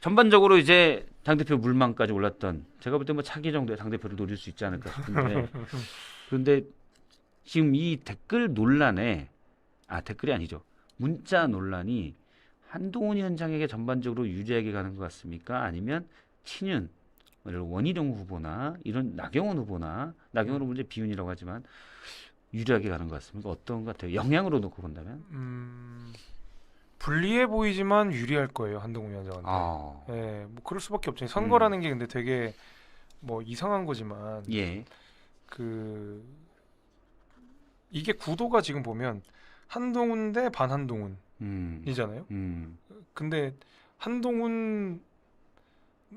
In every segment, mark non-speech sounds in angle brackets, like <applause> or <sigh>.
전반적으로 이제 당 대표 물망까지 올랐던 제가 볼 때 뭐 차기 정도의 당 대표를 노릴 수 있지 않을까 싶은데 <laughs> 그런데 지금 이 댓글 논란에 아 댓글이 아니죠 문자 논란이 한동훈 위원장에게 전반적으로 유리하게 가는 것 같습니까? 아니면 친윤 들어 원희룡 후보나 이런 나경원 후보나 나경원 후보 이제 비윤이라고 하지만 유리하게 가는 것 같습니까? 어떤 것 같아요? 영향으로 놓고 본다면? 음, 불리해 보이지만 유리할 거예요 한동훈 위원장한테. 아, 예, 뭐 그럴 수밖에 없죠. 선거라는 게 근데 되게 뭐 이상한 거지만 예, 그 이게 구도가 지금 보면 한동훈 대 반한동훈이잖아요. 음, 음, 근데 한동훈의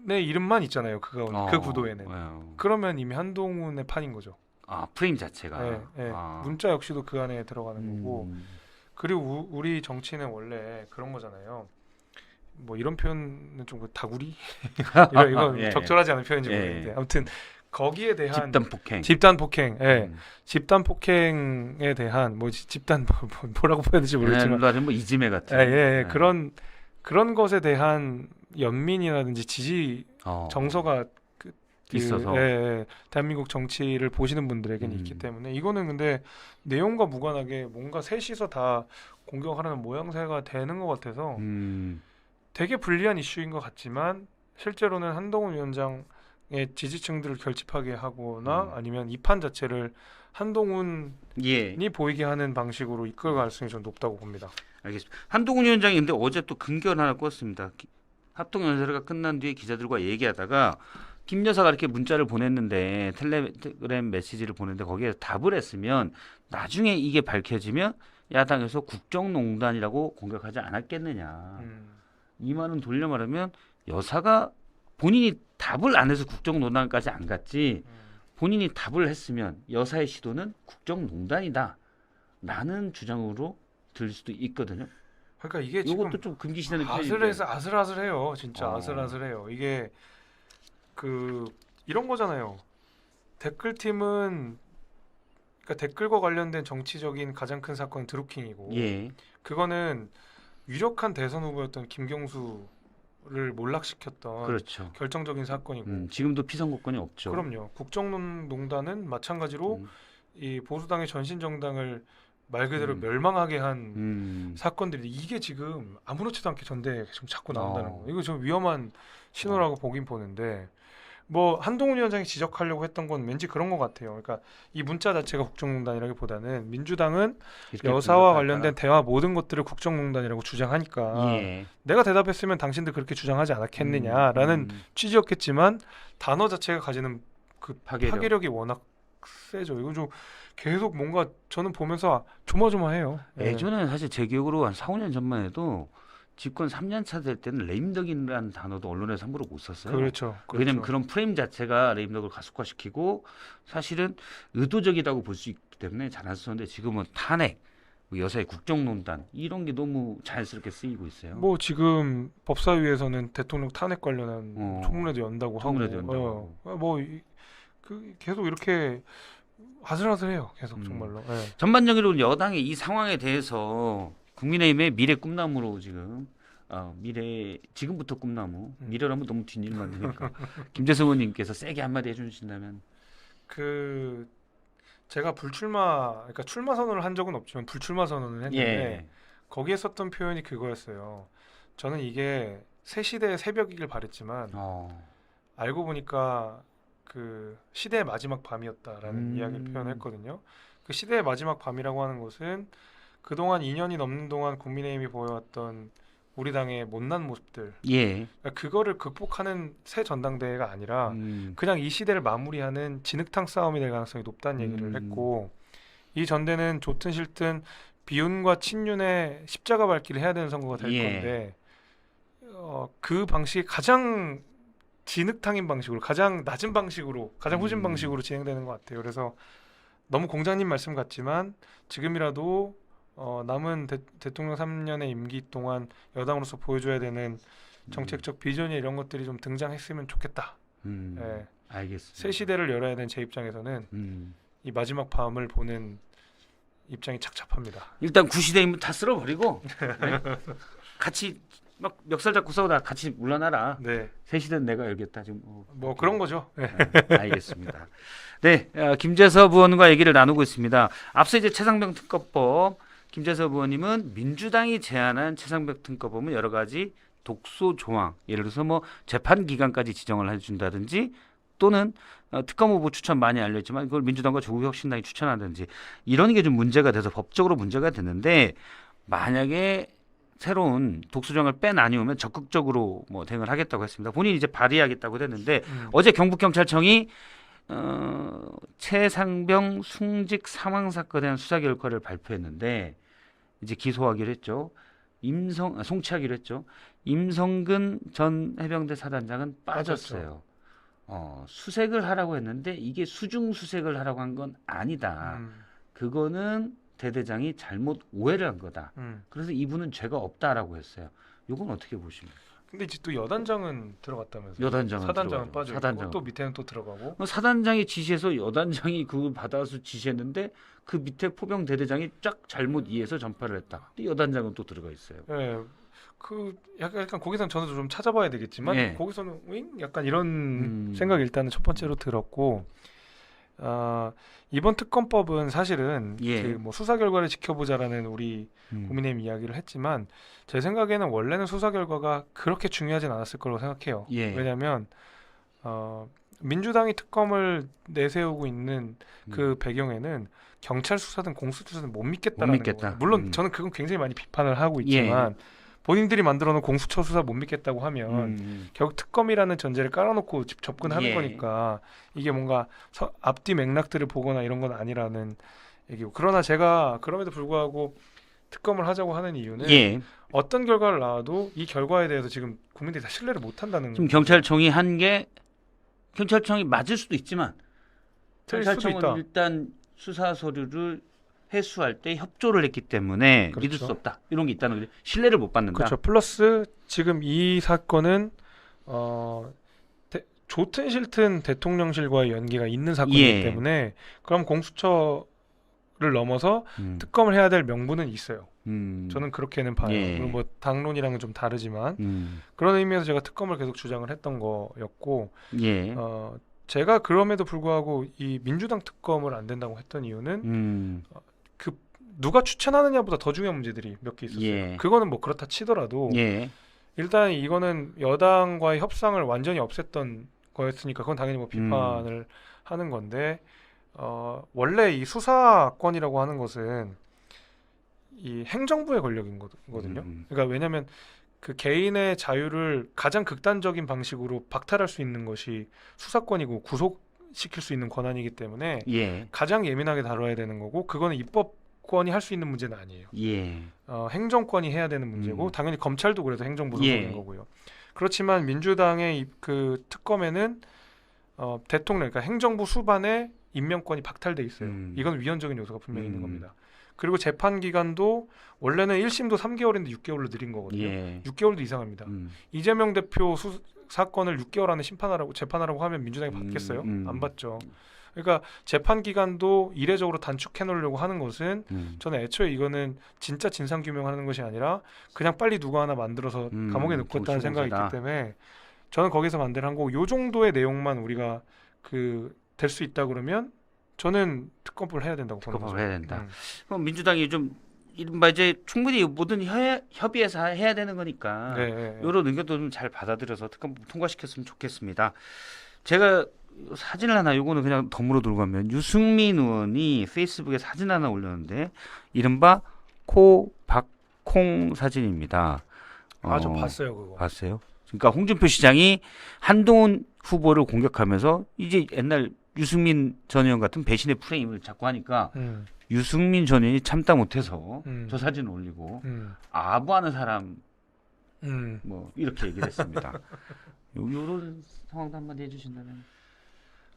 이름만 있잖아요. 그 가운데 그 어, 구도에는. 어. 그러면 이미 한동훈의 판인 거죠. 아 프레임 자체가. 예, 예. 아. 문자 역시도 그 안에 들어가는 거고. 음, 그리고 우, 우리 정치는 원래 그런 거잖아요. 뭐 이런 표현은 좀그 다구리 이거 이건 예, 예. 적절하지 않은 표현인지 예, 모르겠는데 예. 아무튼 거기에 대한 집단 폭행. 집단 폭행, 예, 음. 집단 폭행에 대한 뭐 지- 집단 뭐, 뭐- 뭐라고 표현할지 모르겠지만 네, 뭐 이지메 같은. 예, 예, 예. 네. 그런 그런 것에 대한 연민이라든지 지지 어. 정서가 그, 있어서. 예, 예. 대한민국 정치를 보시는 분들에게는 음. 있기 때문에 이거는 근데 내용과 무관하게 뭔가 셋이서 다 공격하려는 모양새가 되는 것 같아서 음, 되게 불리한 이슈인 것 같지만 실제로는 한동훈 위원장의 지지층들을 결집하게 하거나 음. 아니면 이 판 자체를 한동훈이 예, 보이게 하는 방식으로 이끌 가능성이 좀 높다고 봅니다. 알겠습니다. 한동훈 위원장이 근데 어제 또 근결 하나 꿨습니다. 기- 합동 연설회가 끝난 뒤에 기자들과 얘기하다가 김 여사가 이렇게 문자를 보냈는데 텔레그램 메시지를 보냈는데 거기에 답을 했으면 나중에 이게 밝혀지면 야당에서 국정농단이라고 공격하지 않았겠느냐. 음. 이 말은 돌려 말하면 여사가 본인이 답을 안 해서 국정농단까지 안 갔지 음. 본인이 답을 했으면 여사의 시도는 국정농단이다 라는 주장으로 들릴 수도 있거든요. 그러니까 이게 이것도 좀 금기시되는. 아슬해서 아슬아슬해요. 진짜 어. 아슬아슬해요. 이게 그 이런 거잖아요. 댓글 팀은 그러니까 댓글과 관련된 정치적인 가장 큰 사건은 드루킹이고 예. 그거는 유력한 대선 후보였던 김경수를 몰락시켰던 그렇죠. 결정적인 사건이고 음, 지금도 피선거권이 없죠. 그럼요. 국정농단은 마찬가지로 음, 이 보수당의 전신 정당을 말 그대로 음. 멸망하게 한 음, 사건들이 이게 지금 아무렇지도 않게 전대에 지금 자꾸 나온다는 어. 거. 이거 좀 위험한 신호라고 보긴 보는데 뭐 한동훈 위원장이 지적하려고 했던 건 왠지 그런 것 같아요. 그러니까 이 문자 자체가 국정농단이라기보다는 민주당은 여사와? 관련된 대화 모든 것들을 국정농단이라고 주장하니까 예. 내가 대답했으면 당신들 그렇게 주장하지 않았겠느냐라는 음, 취지였겠지만 단어 자체가 가지는 그 파괴력. 파괴력이 워낙 세죠. 이거 좀 계속 뭔가 저는 보면서 조마조마해요. 예. 예전에 사실 제 기억으로 한 4, 5년 전만 해도 집권 3년 차 될 때는 레임덕이라는 단어도 언론에서 함부로 못 썼어요. 그렇죠. 왜냐면 그렇죠. 그런 프레임 자체가 레임덕을 가속화시키고 사실은 의도적이라고 볼 수 있기 때문에 잘 안 썼는데 지금은 탄핵, 뭐 여사의 국정농단 이런 게 너무 자연스럽게 쓰이고 있어요. 뭐 지금 법사위에서는 대통령 탄핵 관련한 어. 청문회도 연다고 청문회도 하고, 연다고 어, 뭐그 계속 이렇게 아슬아슬해요. 계속 음. 정말로. 예. 전반적으로 여당의 이 상황에 대해서 국민의힘의 미래 꿈나무로 지금 어, 미래 지금부터 꿈나무 음. 미래라면 너무 뒷일 만드니까 <laughs> 김재승 의원님께서 세게 한마디 해주신다면 그 제가 불출마, 그러니까 출마 선언을 한 적은 없지만 불출마 선언을 했는데 예, 거기에 썼던 표현이 그거였어요. 저는 이게 새 시대의 새벽이길 바랬지만 어, 알고 보니까 그 시대의 마지막 밤이었다라는 음. 이야기를 표현했거든요. 그 시대의 마지막 밤이라고 하는 것은 그동안 2년이 넘는 동안 국민의힘이 보여왔던 우리 당의 못난 모습들, 예, 그러니까 그거를 극복하는 새 전당대회가 아니라 음, 그냥 이 시대를 마무리하는 진흙탕 싸움이 될 가능성이 높다는 얘기를 음. 했고 이 전대는 좋든 싫든 비윤과 친윤의 십자가 밟기를 해야 되는 선거가 될 예. 건데 어, 그 방식이 가장 진흙탕인 방식으로 가장 낮은 방식으로 가장 후진 음. 방식으로 진행되는 것 같아요. 그래서 너무 공장님 말씀 같지만 지금이라도 어, 남은 대, 대통령 3년의 임기 동안 여당으로서 보여줘야 되는 정책적 비전이 이런 것들이 좀 등장했으면 좋겠다. 음, 예. 알겠습니다. 새 시대를 열어야 되는 제 입장에서는 음. 이 마지막 밤을 보는 입장이 착잡합니다. 일단 구시대임은 다 쓸어버리고 네? 같이 막 멱살 잡고 싸우다 같이 물러나라. 네. 셋이든 내가 열겠다 지금. 어, 뭐 그런 거죠. 네. 네, 알겠습니다. 네, 어, 김재섭 의원과 얘기를 나누고 있습니다. 앞서 이제 최상병 특검법 김재섭 의원님은 민주당이 제안한 최상병 특검법은 여러 가지 독소 조항, 예를 들어서 뭐 재판 기간까지 지정을 해준다든지 또는 어, 특검 후보 추천 많이 알려있지만 그걸 민주당과 조국혁신당이 추천하든지 이런 게 좀 문제가 돼서 법적으로 문제가 됐는데 만약에 새로운 독소 조항을 빼나뉘우면 적극적으로 뭐 대응을 하겠다고 했습니다. 본인이 이제 발의하겠다고 했는데 음. 어제 경북경찰청이 어, 최상병 숭직 사망 사건에 대한 수사 결과를 발표했는데 이제 기소하기로 했죠. 임성 아, 송치하기로 했죠. 임성근 전 해병대 사단장은 빠졌어요. 어, 수색을 하라고 했는데 이게 수중 수색을 하라고 한 건 아니다. 음. 그거는 대대장이 잘못 오해를 한 거다. 음. 그래서 이분은 죄가 없다라고 했어요. 이건 어떻게 보십니까? 근데 이제 또 여단장은 들어갔다면서요. 여단장은 사단장은. 빠져 사단장은. 있고 또 밑에는 또 들어가고. 어, 사단장이 지시해서 여단장이 그걸 받아서 지시했는데 그 밑에 포병 대대장이 쫙 잘못 이해해서 전파를 했다. 여단장은 또 들어가 있어요. 예. 그 약간, 약간 거기서는 저는 좀 찾아봐야 되겠지만 예. 거기서는 윙 약간 이런 음. 생각이 일단은 첫 번째로 들었고 아 이번 특검법은 사실은 예. 그뭐 수사 결과를 지켜보자라는 우리 음. 고민의 이야기를 했지만 제 생각에는 원래는 수사 결과가 그렇게 중요하진 않았을 거라고 생각해요. 예. 왜냐하면 어, 민주당이 특검을 내세우고 있는 그 배경에는 경찰 수사든 공수 수사든 못 믿겠다라는 못 믿겠다. 거예요. 물론 음. 저는 그건 굉장히 많이 비판을 하고 예. 있지만 본인들이 만들어 놓은 공수처 수사 못 믿겠다고 하면 음. 결국 특검이라는 전제를 깔아놓고 집- 접근하는 예. 거니까 이게 뭔가 서- 앞뒤 맥락들을 보거나 이런 건 아니라는 얘기고 그러나 제가 그럼에도 불구하고 특검을 하자고 하는 이유는 예. 어떤 결과를 나와도 이 결과에 대해서 지금 국민들이 다 신뢰를 못 한다는 지금 경찰청이 한 게 경찰청이 맞을 수도 있지만 경찰청은 있다. 일단 수사 서류를 회수할 때 협조를 했기 때문에 믿을 그렇죠. 수 없다. 이런 게 있다는 거죠. 신뢰를 못 받는다. 그렇죠. 플러스 지금 이 사건은 어 대- 좋든 싫든 대통령실과의 연계가 있는 사건이기 예. 때문에 그럼 공수처를 넘어서 음. 특검을 해야 될 명분은 있어요. 음. 저는 그렇게는 봐요. 예. 뭐 당론이랑은 좀 다르지만 음. 그런 의미에서 제가 특검을 계속 주장을 했던 거였고 예. 어 제가 그럼에도 불구하고 이 민주당 특검을 안 된다고 했던 이유는 음. 누가 추천하느냐보다 더 중요한 문제들이 몇 개 있었어요. 예. 그거는 뭐 그렇다 치더라도 예. 일단 이거는 여당과의 협상을 완전히 없앴던 거였으니까 그건 당연히 뭐 음. 비판을 하는 건데 어, 원래 이 수사권이라고 하는 것은 이 행정부의 권력인 거- 거든요. 음. 그러니까 왜냐하면 그 개인의 자유를 가장 극단적인 방식으로 박탈할 수 있는 것이 수사권이고 구속 시킬 수 있는 권한이기 때문에 예. 가장 예민하게 다뤄야 되는 거고 그거는 입법 권이 할 수 있는 문제는 아니에요. 예. 어, 행정권이 해야 되는 문제고 음. 당연히 검찰도 그래서 행정부 소속인 예. 거고요. 그렇지만 민주당의 이- 그 특검에는 어, 대통령 그러니까 행정부 수반의 임명권이 박탈돼 있어요. 음. 이건 위헌적인 요소가 분명히 있는 음. 겁니다. 그리고 재판 기간도 원래는 1심도 3개월인데 6개월로 늘린 거거든요. 예. 6개월도 이상합니다. 음. 이재명 대표 수, 사건을 6개월 안에 심판하라고 재판하라고 하면 민주당이 음, 받겠어요? 음. 안 받죠. 그러니까 재판 기간도 이례적으로 단축해 놓으려고 하는 것은 음. 저는 애초에 이거는 진짜 진상 규명하는 것이 아니라 그냥 빨리 누구 하나 만들어서 음, 감옥에 넣고 있다는 생각이. 있기 때문에 저는 거기서 반대를 한 거고 요 정도의 내용만 우리가 그 될 수 있다 그러면 저는 특검법을 해야 된다고 보는 특검법을 거죠. 해야 된다. 음. 그럼 민주당이 좀 이른바 이제 충분히 모든 협, 협의해서 해야 되는 거니까 네, 네, 네. 이런 의견도 좀 잘 받아들여서 특검법 통과시켰으면 좋겠습니다. 제가 사진을 하나 요거는 그냥 덤으로 들고 가면 유승민 의원이 페이스북에 사진 하나 올렸는데 이른바 코 박콩 사진입니다. 아, 저 어, 봤어요 그거. 봤어요? 그러니까 홍준표 시장이 한동훈 후보를 공격하면서 이제 옛날 유승민 전 의원 같은 배신의 프레임을 자꾸 하니까 음, 유승민 전 의원이 참다 못해서 음, 저 사진을 올리고 음, 아부하는 사람 음. 뭐 이렇게 얘기를 했습니다. <laughs> 요, 요런 상황도 한마디 해주신다면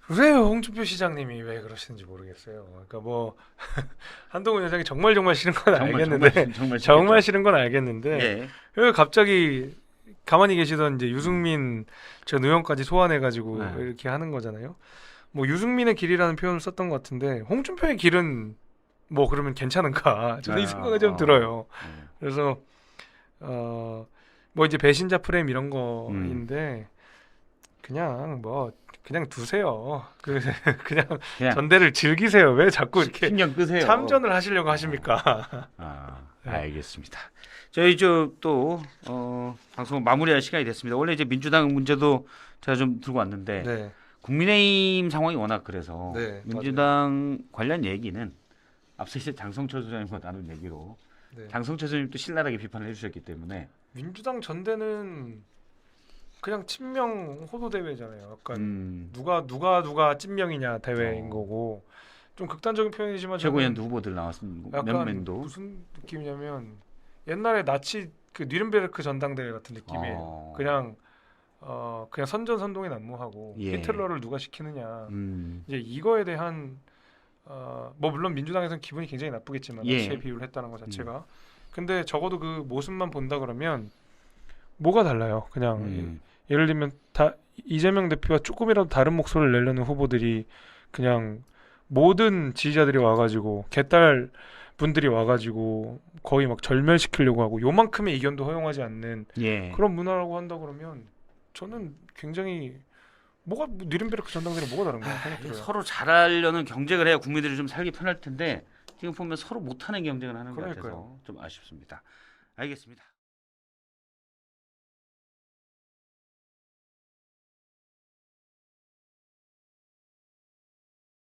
그래요 홍준표 시장님이 왜 그러시는지 모르겠어요. 그러니까 뭐 <laughs> 한동훈 회장이 정말 정말 싫은 건 알겠는데 정말, 정말 정말 싫은 건 알겠는데 예. 왜 갑자기 가만히 계시던 이제 유승민 전 의원까지 소환해가지고 네. 이렇게 하는 거잖아요. 뭐 유승민의 길이라는 표현을 썼던 것 같은데 홍준표의 길은 뭐 그러면 괜찮은가? 저는 이 아, 생각이 좀 아. 들어요. 예. 그래서 어 뭐 이제 배신자 프레임 이런 거인데 그냥 뭐 그냥 두세요. 그 <laughs> 그냥 그냥 전대를 즐기세요. 왜 자꾸 이렇게 신경 끄세요. 참전을 하시려고 하십니까? 아, <laughs> 네. 알겠습니다. 저희 저또 어, 방송 마무리할 시간이 됐습니다. 원래 이제 민주당 문제도 제가 좀 들고 왔는데 네. 국민의힘 상황이 워낙 그래서 네, 민주당 관련 얘기는 앞서 이제 장성철 소장님과 나눈 얘기로 네. 장성철 소장님도 신랄하게 비판을 해주셨기 때문에 민주당 전대는 그냥 친명 호도 대회잖아요. 약간 음, 누가 누가 누가 찐명이냐 대회인 어. 거고 좀 극단적인 표현이지만 저는 후보들 나왔습니다. 몇 약간 무슨 느낌이냐면 옛날에 나치 그 뉘른베르크 전당대회 같은 느낌이에요. 어, 그냥 어 그냥 선전선동에 난무하고 예. 히틀러를 누가 시키느냐 음, 이제 이거에 대한 어뭐 물론 민주당에서는 기분이 굉장히 나쁘겠지만 예. 나치에 비유를 했다는 것 자체가 근데 적어도 그 모습만 본다 그러면 뭐가 달라요? 그냥 음, 예를 들면 다 이재명 대표와 조금이라도 다른 목소리를 내려는 후보들이 그냥 모든 지지자들이 와가지고 개딸 분들이 와가지고 거의 막 절멸시키려고 하고 요만큼의 이견도 허용하지 않는 예. 그런 문화라고 한다 그러면 저는 굉장히 뭐가 뭐 니른베르크 전당대회 뭐가 다른 거야 들어요. 서로 잘하려는 경쟁을 해야 국민들이 좀 살기 편할 텐데 지금 보면 서로 못하는 경쟁을 하는 것 그러니까요. 같아서 좀 아쉽습니다. 알겠습니다.